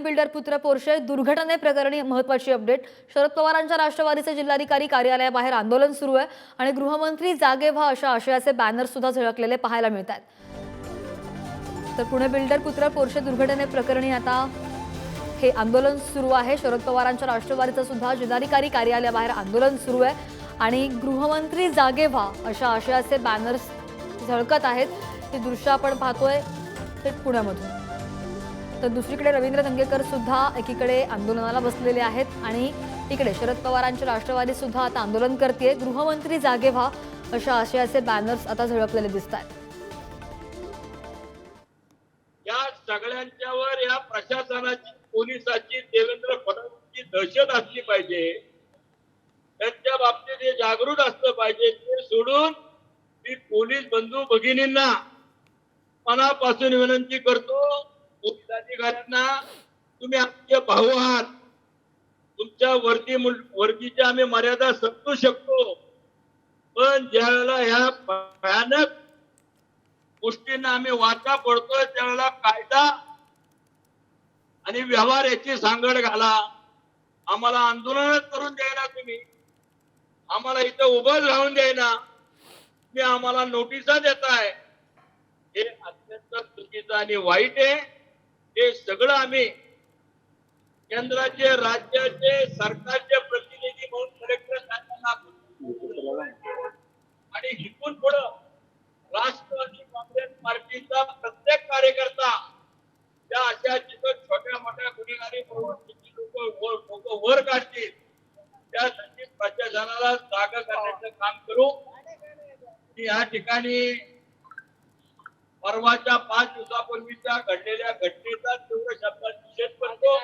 Builder पुत्र Porsche दुर्घटनेप्रकरणी महत्वाची update. Sharad पवारांच्या राष्ट्रवादीचे जिल्हाधिकारी कार्यालयाबाहेर आंदोलन सुरू आहे आणि गृहमंत्री जागे व्हा अशा आशयाचे बॅनर सुद्धा झळकलेले पाहायला मिळत आहेत तर पुणे बिल्डर पुत्र पोर्शे दुर्घटनेप्रकरणी आता हे आंदोलन सुरू आहे. शरद पवारांच्या राष्ट्रवादीचं सुद्धा जिल्हाधिकारी कार्यालयाबाहेर आंदोलन सुरू आहे आणि गृहमंत्री जागे व्हा अशा आशयाचे बॅनर्स झळकत आहेत. हे दृश्य आपण पाहतोय थेट पुण्यामधून. तर दुसरीकडे रवींद्र दंगेकर सुद्धा एकीकडे आंदोलनाला बसलेले आहेत आणि इकडे शरद पवारांची राष्ट्रवादी सुद्धा आता आंदोलन करते गृहमंत्री जागे व्हा अशा आशयाचे बॅनर्स आता झळकलेले दिसत आहेत या सगळ्यांच्यावर या प्रशासनाची पोलिसाची देवेंद्र फडणवीसची दहशत असली पाहिजे. त्यांच्या बाबतीत हे जागृत असलं पाहिजे ते सोडून मी पोलीस बंधू भगिनींना मनापासून विनंती करतो पोलीस तुम्ही आमचे भाऊ आहात. तुमच्या वरती वरतीच्या आम्ही मर्यादा समजू शकतो. पण ज्यावेळेला ह्या भयानक गोष्टींना आम्ही वाचा पडतोय त्यावेळेला कायदा आणि व्यवहार याची सांगड घाला. आम्हाला आंदोलनच करून द्यायला तुम्ही. आम्हाला इथं उभं राहून द्यायना तुम्ही आम्हाला नोटिसा देताय. हे अत्यंत चुकीचं आणि वाईट आहे. हे सगळं आम्ही केंद्राचे राज्याचे सरकारचे प्रतिनिधी म्हणून कलेक्टर आणि इथून पुढं राष्ट्रवादी काँग्रेस पार्टीचा प्रत्येक कार्यकर्ता त्या अशा जिथं छोट्या मोठ्या गुन्हेगारी लोक लोक वर काढतील त्यासाठी प्रशासनाला जागा करण्याचं काम करू. या ठिकाणी परवाच्या पाच दिवसापूर्वीच्या घडलेल्या घटनेचा तीव्र शब्दात निषेध करतो.